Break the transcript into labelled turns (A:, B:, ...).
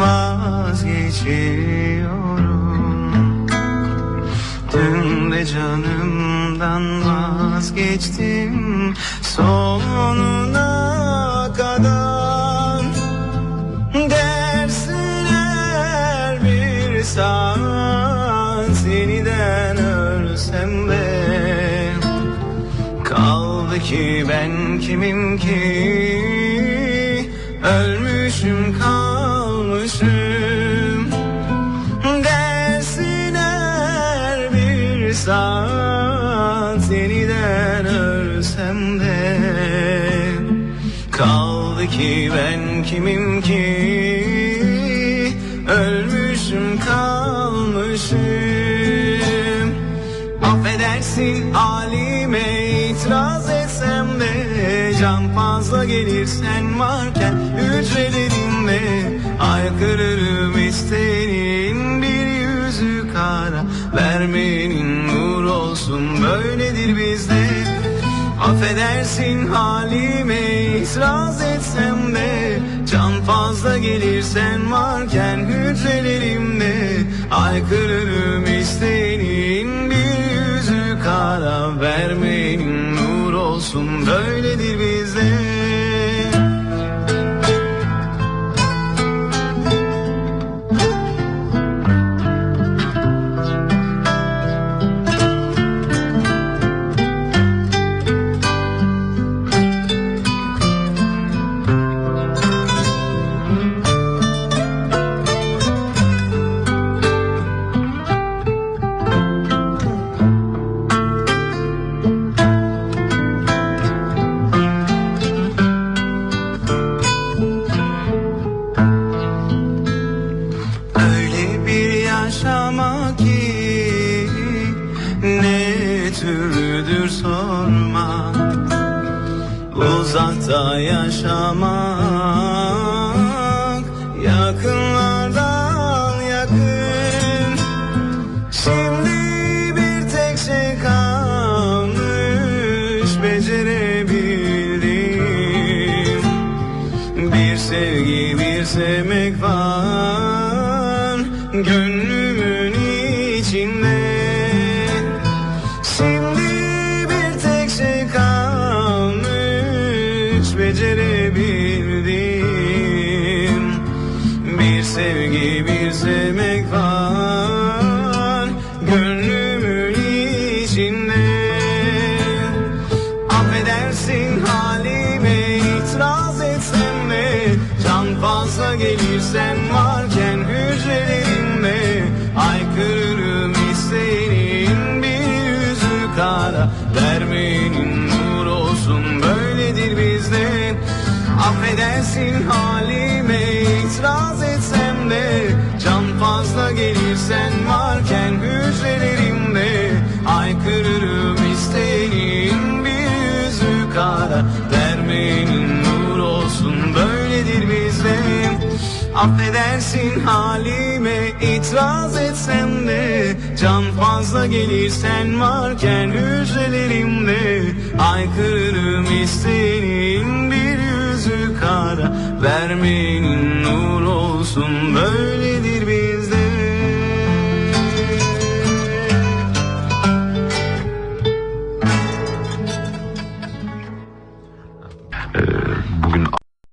A: vazgeçiyorum. Dün de canımdan vazgeçtim. Sonuna kadar Dersinler bir saat yeniden ölsem de Kaldı ki ben kimim ki? Ölmüşüm kalmışım Dersinler bir saat. Yeniden ölsem de Kaldı ki ben kimim ki? Ölmüşüm kalmışım. Affedersin halime itiraz etsem de Can fazla gelir. Sen varken böyledir bizde. Affedersin halime itiraz etsem de. Can fazla gelir sen varken hücrelerimde. Aykırırım isteğin bir yüzü kara. Vermenin nur olsun böyledir bizde Uzakta yaşamak. Yakınlardan yakın. Şimdi bir tek şey kalmış becerebildim bir sevgi bir sevmek var. Gönlümün sevgi bir sevmek var Gönlümün içinde. Affedersin halime itiraz etsem de Can fazla gelirsen Affedersin halime itiraz etsem de Can fazla gelirsen varken hücrelerimde Aykırırım isteğinin bir yüzü kara. Vermenin nur olsun böyledir bizde. Affedersin halime itiraz etsem de Can fazla gelirsen varken hücrelerimde Aykırırım isteğinin Vermenin nur olsun böyle